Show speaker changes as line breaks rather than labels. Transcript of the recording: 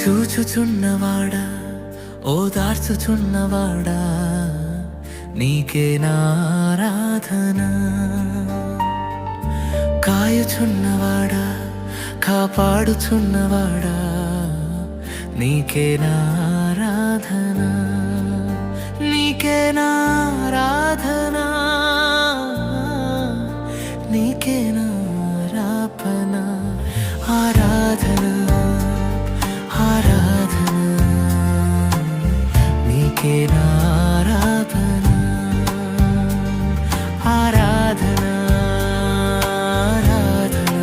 చూచుచున్నవాడా? ఓదార్చుచున్నవాడా నీకే నారాధన కాయుచున్నవాడా? కాపాడుచున్నవాడా? నీకే నారాధన నీకే నారాధన నీకే నా నీకే నారాధన ఆరాధన ఆరాధన